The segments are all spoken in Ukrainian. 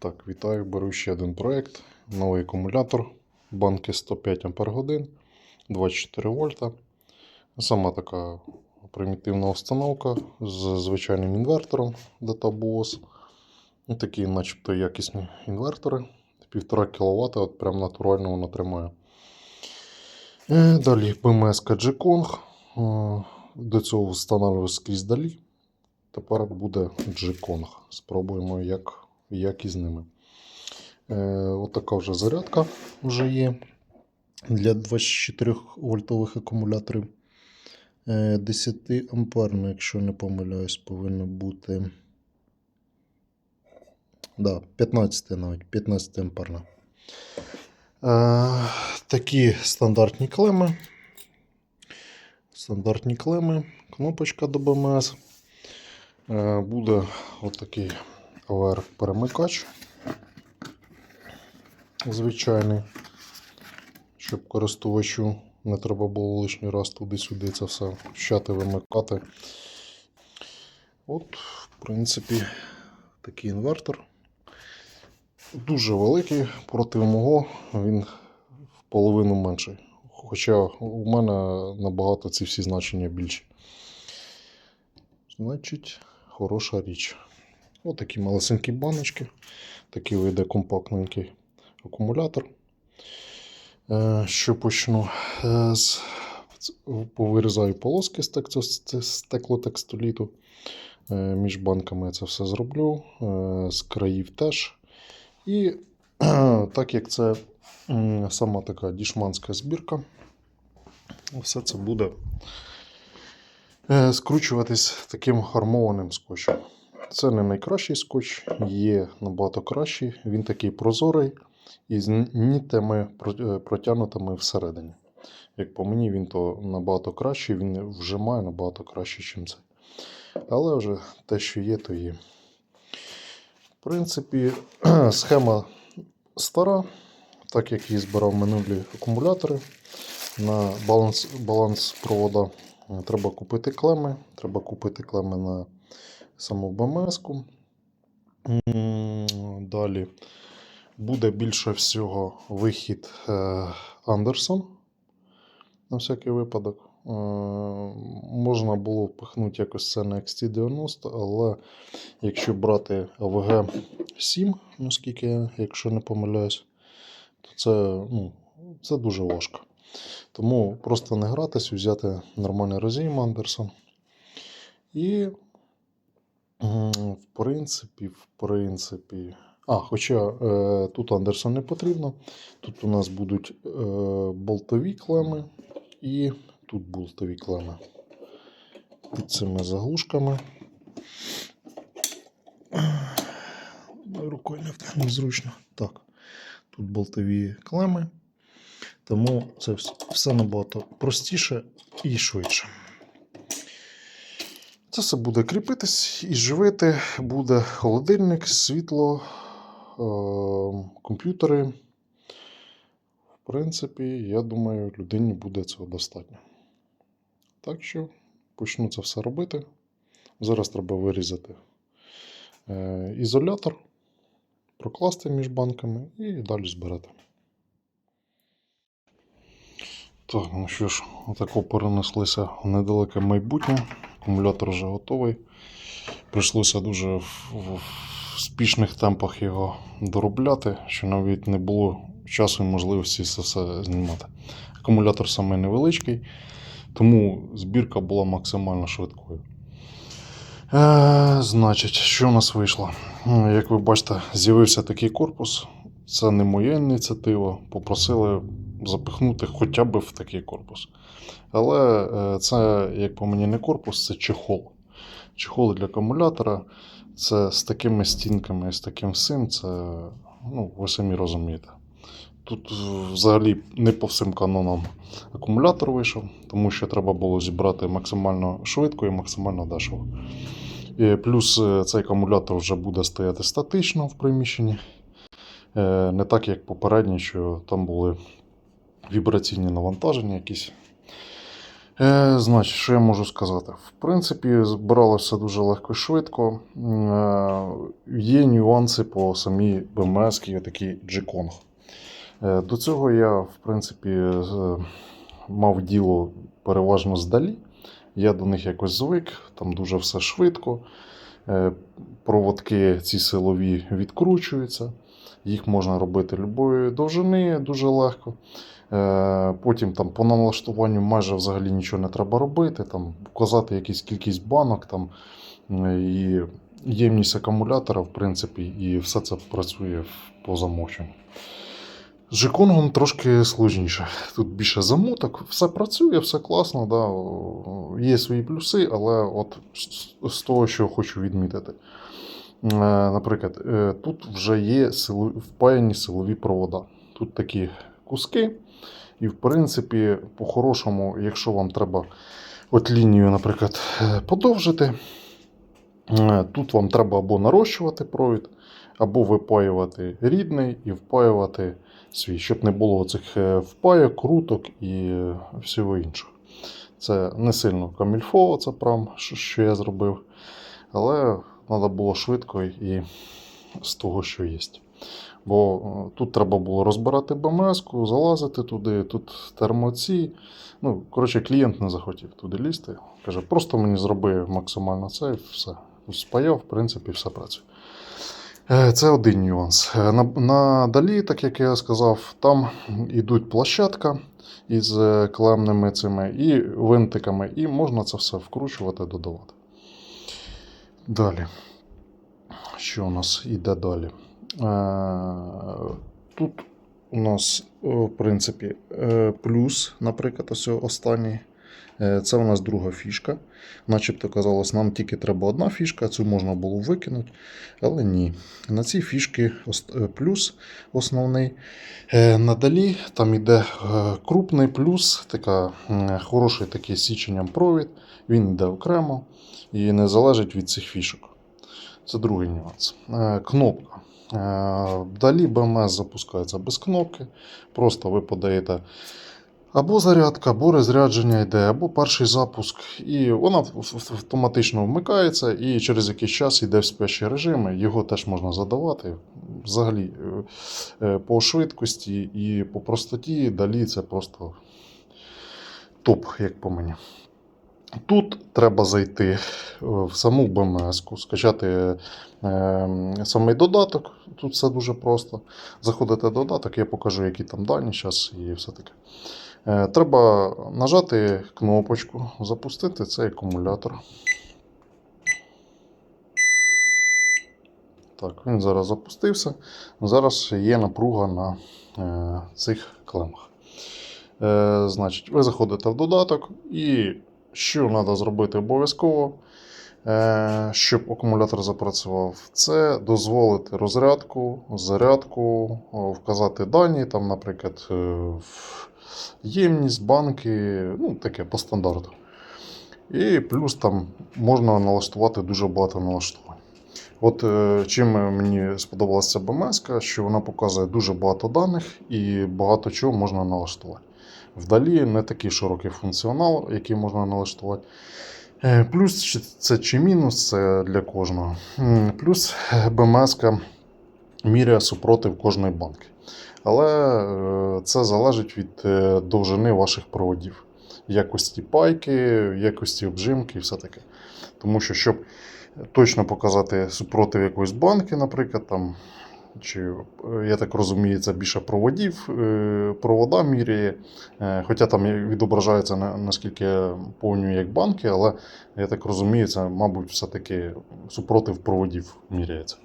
Так, вітаю, беру ще один проект. Новий акумулятор банки 105 Ах, 24 вольта. Сама така примітивна установка з звичайним інвертором DataBOS. Такі, начебто, якісні інвертори. 1,5 кВт, от прям натурально воно тримає. Е, Далі BMS G-Kong. Е, До цього встановлював скрізь далі. Тепер буде G-Kong. Спробуємо, як, як із ними. Е, отака вже зарядка вже є для 24 вольтових акумуляторів. Е, 10 амперна, якщо не помиляюсь, повинно бути. Да, 15 навіть, 15 амперна. Е, такі стандартні клеми. Стандартні клеми, кнопочка до БМС. Е, буде отакий AR-перемикач. Звичайний, щоб користувачу не треба було лишній раз туди-сюди це все вщати, вимикати. От, в принципі, такий інвертор. Дуже великий, проти мого він в половину менший. Хоча у мене набагато ці всі значення більші. Значить, хороша річ. Ось такі малесенькі баночки. Такий вийде компактненький акумулятор. Е, Що почну? Е, з- Повирізаю полоски з стеклотекстоліту. Е, Між банками я це все зроблю. З країв теж. І так як це сама така дішманська збірка, все це буде скручуватись таким армованим скотчем. Це не найкращий скотч, є набагато кращий. Він такий прозорий і з нітами е, протягнутими всередині. Як по мені, він то набагато кращий, він вжимає набагато краще, ніж цей. Але вже те, що є, то є. В принципі, схема стара, так як її збирав минулі акумулятори. На баланс, баланс провода е, треба купити клеми. Треба купити клеми на саму БМС-ку. Далі буде більше всього вихід е, Андерсон. На всякий випадок. Е, Можна було впихнути якось це на XT90, але якщо брати AVG 7, наскільки я, якщо не помиляюсь, то це, ну, це дуже важко. Тому просто не гратись, взяти нормальний розім Андерсон. І, в принципі, в принципі. А, хоча е, тут Андерсон не потрібно. Тут у нас будуть е, болтові клеми і тут болтові клеми. Під цими заглушками. Рукою не- незручно. Так. Тут болтові клеми. Тому це все набагато простіше і швидше. Це все буде кріпитись і живити. Буде холодильник, світло, е- комп'ютери. В принципі, я думаю, людині буде цього достатньо. Так що почну це все робити. Зараз треба вирізати е- ізолятор, прокласти між банками і далі збирати. Так, ну що ж, отако перенеслися в недалеке майбутнє. Акумулятор вже готовий. Прийшлося дуже в, в спішних темпах його доробляти, що навіть не було часу і можливості це все знімати. Акумулятор саме невеличкий, тому збірка була максимально швидкою. Е, значить, що у нас вийшло? Як ви бачите, з'явився такий корпус. Це не моя ініціатива. Попросили запихнути хоча б в такий корпус. Але е, це, як по мені, не корпус, це чехол. Чехол для акумулятора. Це з такими стінками, і з таким всім, це, ну, ви самі розумієте. Тут взагалі не по всім канонам акумулятор вийшов, тому що треба було зібрати максимально швидко і максимально дешево. І плюс е, цей акумулятор вже буде стояти статично в приміщенні. Е, Не так, як попередній, що там були вібраційні навантаження якісь. Е, значить, що я можу сказати? В принципі, збиралося дуже легко і швидко. Е, є нюанси по самій BMS, такий G-Kong. Е, до цього я, в принципі, мав діло переважно здалі. Я до них якось звик, там дуже все швидко. Е, проводки ці силові відкручуються. Їх можна робити любої довжини дуже легко. Е, Потім там по налаштуванню майже взагалі нічого не треба робити. Там вказати якусь кількість банок там, і ємність акумулятора, в принципі, і все це працює по замовченню. З Жиконгом трошки сложніше. Тут більше замуток, все працює, все класно, да. є свої плюси, але от з того, що хочу відмітити. Е, Наприклад, е, тут вже є впаяні силові провода. Тут такі куски. І, в принципі, по-хорошому, якщо вам треба от лінію, наприклад, е, подовжити, тут вам треба або нарощувати провід, або випаювати рідний і впаювати свій, щоб не було цих впайок, круток і всього іншого. Це не сильно камільфо, це прям, що я зробив. Але треба було швидко і з того, що є. Бо е, тут треба було розбирати БМС-ку, залазити туди, тут термоці. Ну, коротше, клієнт не захотів туди лізти. Каже, просто мені зроби максимально це і все. Спаяв, в принципі, все працює. Е, Це один нюанс. Е, На, на далі, так як я сказав, там йдуть площадка із клемними цими і винтиками, і можна це все вкручувати, додавати. Далі. Що у нас іде далі? Е, Тут у нас, в принципі, е, плюс, наприклад, ось останній. Е, Це у нас друга фішка. Начебто казалось, нам тільки треба одна фішка, цю можна було викинути. Але ні. На цій фішки е, плюс основний. Е, Надалі там йде е, крупний плюс, така, хороший такий січенням провід. Він йде окремо і не залежить від цих фішок. Це другий нюанс. Кнопка. Далі БМС запускається без кнопки. Просто ви подаєте або зарядка, або розрядження йде, або перший запуск. І вона автоматично вмикається і через якийсь час йде в спящий режим. Його теж можна задавати. Взагалі, е, е, по швидкості і по простоті далі це просто топ, як по мені. Тут треба зайти е, в саму БМС, скачати самий додаток. Тут все дуже просто. Заходите в додаток, я покажу, які там дані зараз і все таке. Е, Треба нажати кнопочку, запустити цей акумулятор. Так, він зараз запустився. Зараз є напруга на е, цих клемах. Е, значить, ви заходите в додаток і що треба зробити обов'язково, е, щоб акумулятор запрацював, це дозволити розрядку, зарядку, вказати дані, там, наприклад, е, в- ємність, банки, ну, таке по стандарту. І плюс там можна налаштувати дуже багато налаштувань. От е, чим мені сподобалася БМС, що вона показує дуже багато даних і багато чого можна налаштувати. Вдалі не такий широкий функціонал, який можна налаштувати. Е, Плюс це чи мінус, це для кожного. Плюс БМС міряє супротив кожної банки. Але е, це залежить від е, довжини ваших проводів, якості пайки, якості обжимки і все таке. Тому що, щоб точно показати супротив якоїсь банки, наприклад, там, чи, е, я так розумію, це більше проводів, е, провода міряє. Е, Хоча там відображається наскільки я повню як банки, але я так розумію, це, мабуть, все-таки супротив проводів міряється.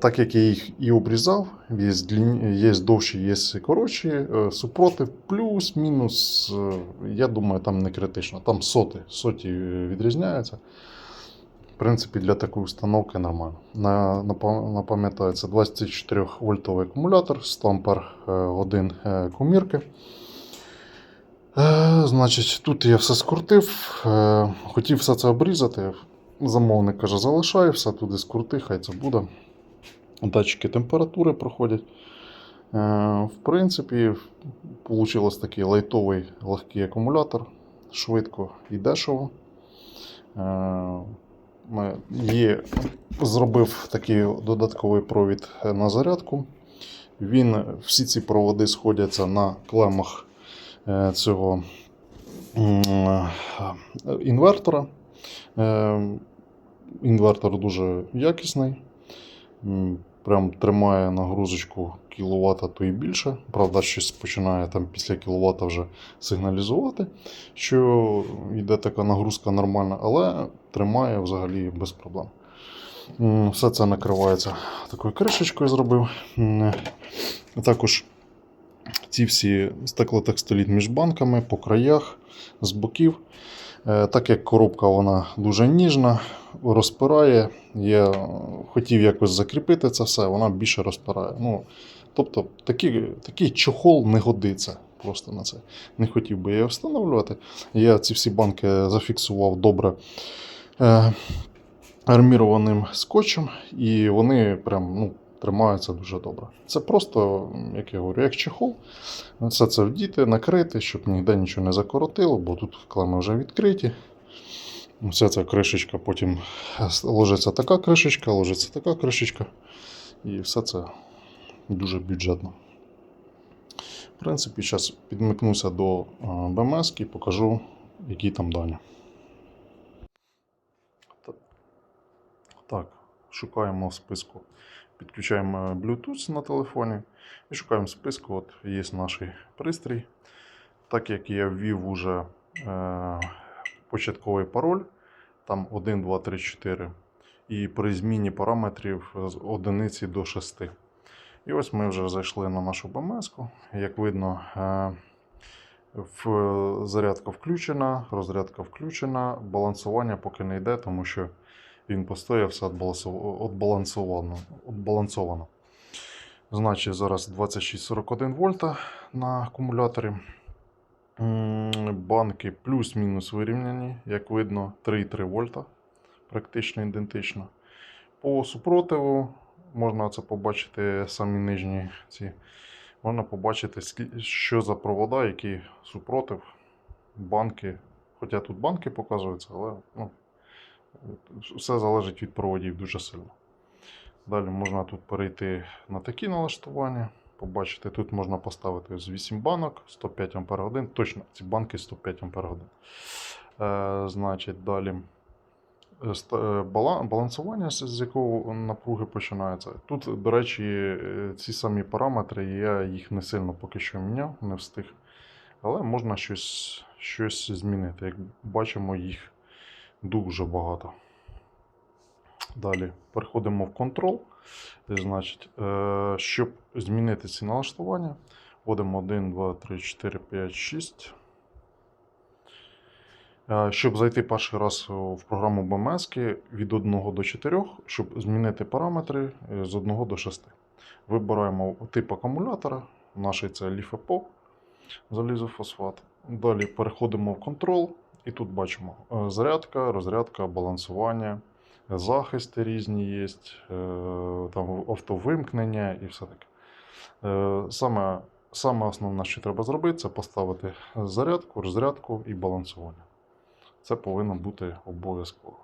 Так як я їх і обрізав, є, длін... є довші, є коротші, супротив плюс-мінус, я думаю, там не критично. Там соти, соті відрізняються. В принципі, для такої установки нормально. На, напа- напам'ятаю, це 24 вольтовий акумулятор, 100 ампер е, годин е, комірки. Е, Значить, тут я все скрутив. Е, Хотів все це обрізати. Замовник каже, залишай, все туди скрути, хай це буде. Датчики температури проходять. Е, В принципі, вийшло такий лайтовий легкий акумулятор. швидко і дешево. Є, зробив такий додатковий провід на зарядку. Він, всі ці проводи сходяться на клемах е, цього е, інвертора. Е, Інвертор дуже якісний. Прям тримає нагрузочку кіловата, то і більше. Правда, щось починає там після кіловата вже сигналізувати, що йде така нагрузка нормальна, але тримає взагалі без проблем. Все це накривається такою кришечкою зробив. Також ці всі стеклотекстиліт між банками по краях, з боків. Е, Так як коробка вона дуже ніжна, розпирає. Я хотів якось закріпити це все, вона більше розпирає. Ну, тобто такий, такий чохол не годиться просто на це. Не хотів би я встановлювати. Я ці всі банки зафіксував добре е, армірованим скотчем, і вони прям ну, тримаються дуже добре. Це просто, як я говорю, як чехол. Все це вдіти, накрити, щоб ніде нічого не закоротило, бо тут клеми вже відкриті. Вся ця кришечка, потім ложиться така кришечка, ложиться така кришечка. І все це дуже бюджетно. В принципі, зараз підмикнуся до БМС і покажу, які там дані. Так, шукаємо в списку. Підключаємо Bluetooth на телефоні і шукаємо в списку. От є наш пристрій. Так як я ввів уже е, початковий пароль, там 1, 2, 3, 4. І при зміні параметрів з одиниці до 6. І ось ми вже зайшли на нашу БМС. Як видно, е, зарядка включена, розрядка включена, балансування поки не йде, тому що він постояв, все отбалансовано. отбалансовано. Значить, зараз 2641 вольта на акумуляторі. Банки плюс-мінус вирівняні, як видно, 3,3 вольта, практично ідентично. По супротиву можна це побачити самі нижні ці. Можна побачити, що за провода, які супротив, банки. Хоча тут банки показуються, але ну, все залежить від проводів дуже сильно. Далі можна тут перейти на такі налаштування. Побачите, тут можна поставити з 8 банок 105 Ах. Точно, ці банки 105 Ах. Е, значить, далі е, ста- е, бала- балансування, з з якого напруги починається. Тут, до речі, е, ці самі параметри, я їх не сильно поки що міняв, не встиг. Але можна щось, щось змінити. Як бачимо, їх дуже багато. Далі переходимо в контрол. Значить, е, щоб змінити ці налаштування, вводимо 1, 2, 3, 4, 5, 6. Е, Щоб зайти перший раз в програму BMS від 1 до 4, щоб змінити параметри е, з 1 до 6. Вибираємо тип акумулятора, наш це LiFePO, залізофосфат. Далі переходимо в контрол, і тут бачимо е, зарядка, розрядка, балансування, захисти різні є, там автовимкнення і все таке. Саме, саме основне, що треба зробити, це поставити зарядку, розрядку і балансування. Це повинно бути обов'язково.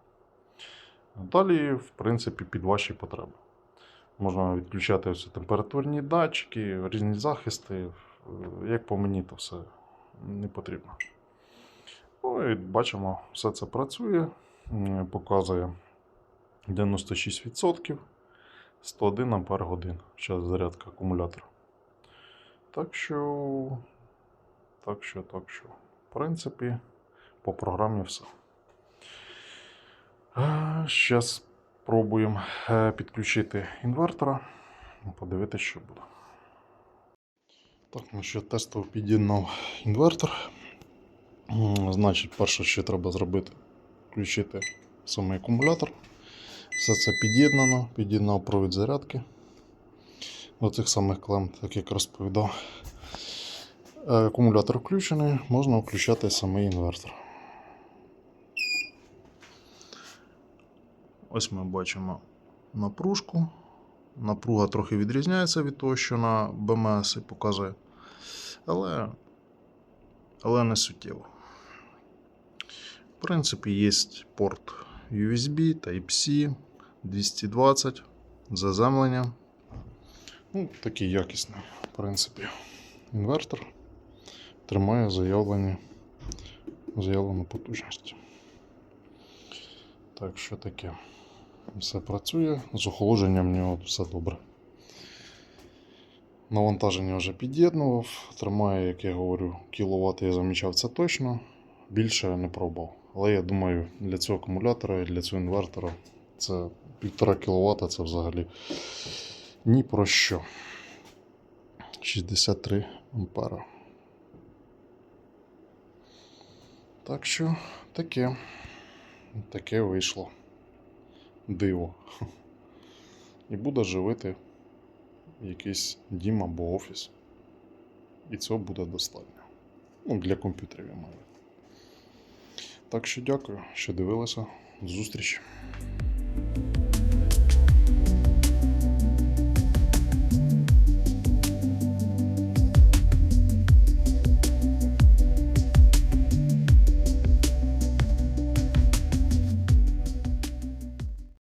Далі, в принципі, під ваші потреби. Можна відключати ось температурні датчики, різні захисти. Е, Як по мені, то все не потрібно. Ну і бачимо, все це працює, показує 96%, 101 Ампер годин. Зараз зарядка акумулятора. Так що, так що, так що, в принципі, по програмі все. Зараз пробуємо е, підключити інвертора. Подивитися, що буде. Так, ну що тестово під'єднав інвертор. Значить, перше, що треба зробити, включити самий акумулятор. Все це під'єднано, під'єднав провід зарядки до цих самих клем, так як розповідав. Е, Акумулятор включений, можна включати самий інвертор. Ось ми бачимо напружку. Напруга трохи відрізняється від того, що на БМС показує. Але, але не суттєво. В принципі, є порт USB, Type-C, 220, заземлення. Ну, такий якісний, в принципі, інвертор. Тримає заявлені, заявлену потужність. Так що таке. Все працює, з охолодженням в нього все добре. Навантаження вже під'єднував, тримає, як я говорю, кіловат, я замічав це точно. Більше не пробував. Але я думаю, для цього акумулятора і для цього інвертора це 1,5 кВт це взагалі ні про що. 63 ампера. Так що таке. Таке вийшло. Диво. І буде живити якийсь дім або офіс. І цього буде достатньо. Ну, для комп'ютерів я маю. Так що дякую, що дивилися. До зустрічі.